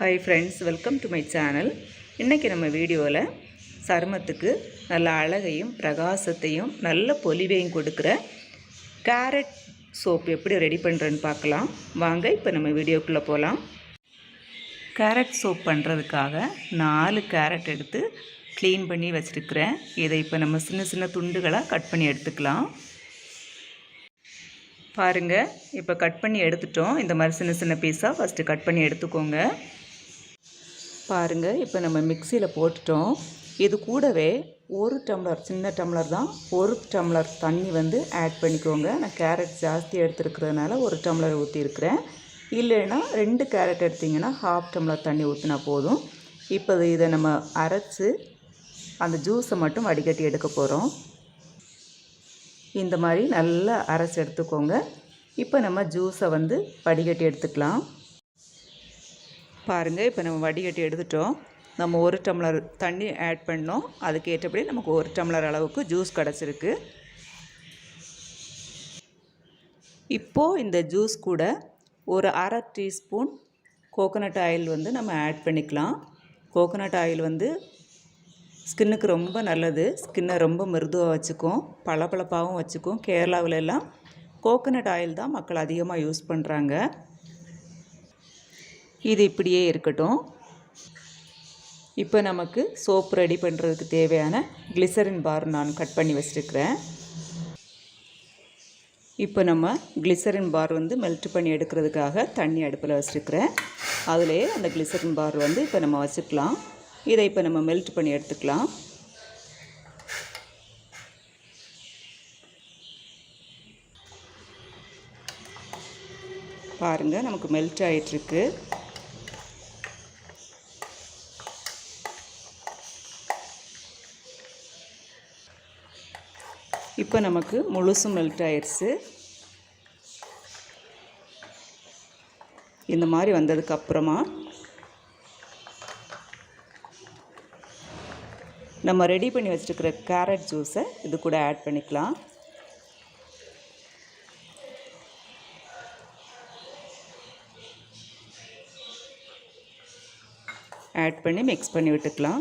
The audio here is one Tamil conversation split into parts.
Hi friends welcome to my channel இன்றைக்கி நம்ம வீடியோவில் சருமத்துக்கு நல்ல அழகையும் பிரகாசத்தையும் நல்ல பொலிவையும் கொடுக்குற கேரட் சோப் எப்படி ரெடி பண்ணுறேன்னு பார்க்கலாம். வாங்க இப்போ நம்ம வீடியோக்குள்ளே போகலாம் கேரட் சோப் பண்ணுறதுக்காக நாலு கேரட் எடுத்து க்ளீன் பண்ணி வச்சுருக்கிறேன். இதை இப்போ நம்ம சின்ன சின்ன துண்டுகளாக கட் பண்ணி எடுத்துக்கலாம். பாருங்கள் இப்போ கட் பண்ணி எடுத்துட்டோம். இந்த மாதிரி சின்ன சின்ன பீஸாக ஃபஸ்ட்டு கட் பண்ணி எடுத்துக்கோங்க. பாருங்கள் இப்போ நம்ம மிக்சியில் போட்டுட்டோம். இது கூடவே ஒரு டம்ளர் சின்ன டம்ளர் தான். ஒரு டம்ளர் தண்ணி வந்து ஆட் பண்ணிக்கோங்க. நான் கேரட் ஜாஸ்தி எடுத்துருக்கிறதுனால ஒரு டம்ளர் ஊற்றிருக்கிறேன் இல்லைன்னா ரெண்டு கேரட் எடுத்திங்கன்னா ஹாஃப் டம்ளர் தண்ணி ஊற்றினா போதும். இப்போ இதை நம்ம அரைச்சி அந்த ஜூஸை மட்டும் வடிகட்டி எடுக்க போகிறோம் இந்த மாதிரி நல்லா அரைச்சி எடுத்துக்கோங்க. இப்போ நம்ம ஜூஸை வந்து வடிகட்டி எடுத்துக்கலாம். பாருங்கள் இப்போ நம்ம வடிகட்டி எடுத்துட்டோம். நம்ம ஒரு டம்ளர் தண்ணி ஆட் பண்ணோம். அதுக்கேற்றபடி நமக்கு ஒரு டம்ளர் அளவுக்கு ஜூஸ் கிடச்சிருக்கு. இப்போது இந்த ஜூஸ் கூட ஒரு அரை டீஸ்பூன் கோகோனட் ஆயில் வந்து நம்ம ஆட் பண்ணிக்கலாம். கோகோனட் ஆயில் வந்து ஸ்கின்னுக்கு ரொம்ப நல்லது. ஸ்கின்னை ரொம்ப மிருதுவாக வச்சுக்கும். பளபளப்பாகவும் வச்சுக்கும். கேரளாவிலெல்லாம் கோகோனட் ஆயில் தான் மக்கள் அதிகமாக யூஸ் பண்ணுறாங்க இது இப்படியே இருக்கட்டும். இப்போ நமக்கு சோப் ரெடி பண்ணுறதுக்கு தேவையான கிளிசரின் பார் நான் கட் பண்ணி வச்சுருக்கிறேன். இப்போ நம்ம கிளிசரின் பார் வந்து மெல்ட் பண்ணி எடுக்கிறதுக்காக தண்ணி அடுப்பில் வச்சுருக்கிறேன். அதிலே அந்த கிளிசரின் பார் வந்து இப்போ நம்ம வச்சுக்கலாம். இதை இப்போ நம்ம மெல்ட் பண்ணி எடுத்துக்கலாம். பாருங்கள் நமக்கு மெல்ட் ஆகிட்டுருக்கு இப்போ நமக்கு முழுசும் மெல்ட் ஆயிடுச்சு இந்த மாதிரி வந்ததுக்கப்புறமா நம்ம ரெடி பண்ணி வச்சுருக்கிற கேரட் ஜூஸை இது கூட ஆட் பண்ணிக்கலாம். ஆட் பண்ணி மிக்ஸ் பண்ணி விட்டுக்கலாம்.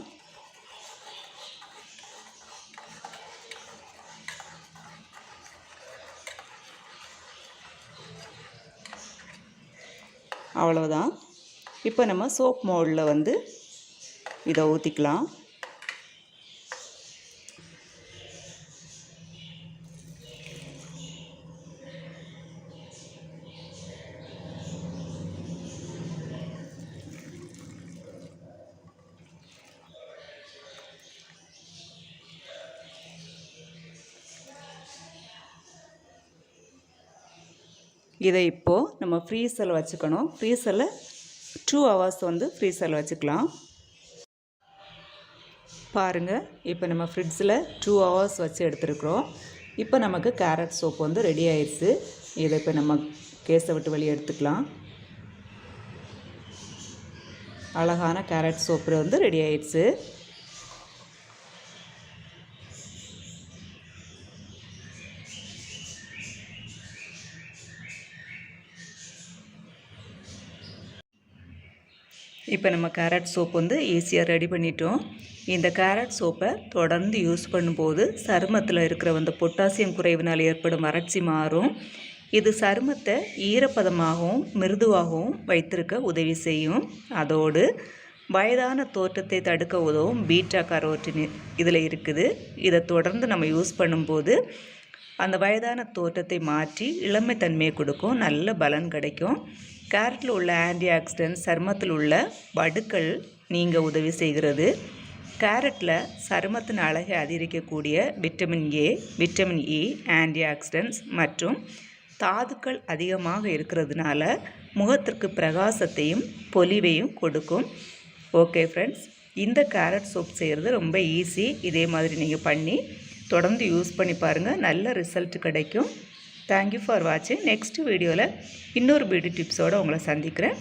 அவ்வளோதான் இப்போ நம்ம சோப் மோல்டில் வந்து இதை ஊற்றிக்கலாம் இதை இப்போது நம்ம ஃப்ரீசரில் வச்சுக்கணும். ஃப்ரீசரில் டூ ஹவர்ஸ் வந்து ஃப்ரீசரில் வச்சுக்கலாம். பாருங்கள் இப்போ நம்ம ஃப்ரிட்ஜில் டூ ஹவர்ஸ் வச்சு எடுத்துருக்குறோம். இப்போ நமக்கு கேரட் சோப் வந்து ரெடி ஆயிடுச்சு. இதை இப்போ நம்ம கேஸை விட்டு வெளியே எடுத்துக்கலாம். அழகான கேரட் சோப்பு வந்து ரெடி ஆயிடுச்சு. இப்போ நம்ம கேரட் சோப் வந்து ஈஸியாக ரெடி பண்ணிட்டோம். இந்த கேரட் சோப்பை தொடர்ந்து யூஸ் பண்ணும்போது சருமத்தில் இருக்கிற அந்த பொட்டாசியம் குறைவினால் ஏற்படும் வறட்சி மாறும். இது சருமத்தை ஈரப்பதமாகவும் மிருதுவாகவும் வைத்திருக்க உதவி செய்யும். அதோடு வயதான தோற்றத்தை தடுக்க உதவும் பீட்டா கரோட்டின் இதில் இருக்குது. இதை தொடர்ந்து நம்ம யூஸ் பண்ணும்போது அந்த வயதான தோற்றத்தை மாற்றி இளமைத்தன்மையை கொடுக்கும். நல்ல பலன் கிடைக்கும். கேரட்டில் உள்ள ஆன்டி ஆக்சிடென்ட் சருமத்தில் உள்ள வடுக்கள் நீங்க உதவி செய்கிறது. கேரட்டில் சருமத்தின் அழகை அதிகரிக்கக்கூடிய vitamin A vitamin E antioxidants மற்றும் தாதுக்கள் அதிகமாக இருக்கிறதுனால முகத்திற்கு பிரகாசத்தையும் பொலிவையும் கொடுக்கும். ஓகே ஃப்ரெண்ட்ஸ் இந்த கேரட் சோப் செய்கிறது ரொம்ப ஈஸி. இதே மாதிரி நீங்கள் பண்ணி தொடர்ந்து யூஸ் பண்ணி பாருங்கள் நல்ல ரிசல்ட் கிடைக்கும். தேங்க்யூ ஃபார் வாட்சிங் நெக்ஸ்ட் வீடியோவில் இன்னொரு பியூட்டி டிப்ஸோடு உங்களை சந்திக்கிறேன்.